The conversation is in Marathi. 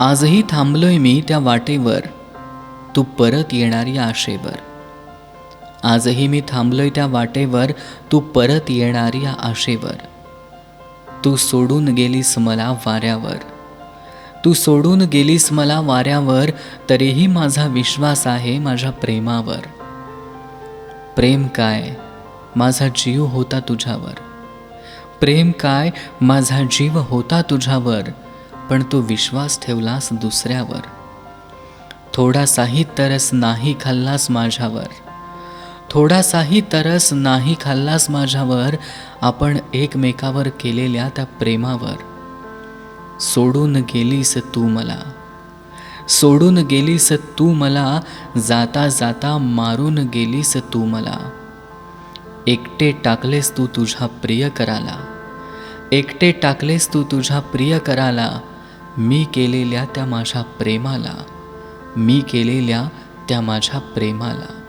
आजही थांबलोय मी त्या वाटेवर. तू परत येणारी आशेवर. आजही मी थांबलोय त्या वाटेवर तू परत येणारी आशेवर. तू सोडून गेलीस मला वाऱ्यावर. तू सोडून गेलीस मला वाऱ्यावर तरीही माझा विश्वास आहे माझ्या प्रेमावर. प्रेम काय? माझा जीव होता तुझ्यावर. प्रेम काय? माझा जीव होता तुझ्यावर. पण तू विश्वास ठेवलास दुसऱ्यावर. थोडासाही तरस नाही खाल्लास माझ्यावर. थोडासाही तरस नाही खाल्लास माझ्यावर आपण एकमेकावर केलेल्या त्या प्रेमावर. सोडून गेलीस तू मला. सोडून गेलीस तू मला जाता जाता मारून गेलीस तू मला. एकटे टाकलेस तू तुझ्या प्रिय कराला. एकटे टाकलेस तू तुझ्या प्रिय कराला. मी केलेल्या त्या माझ्या प्रेमाला मी केलेल्या त्या माझ्या प्रेमाला.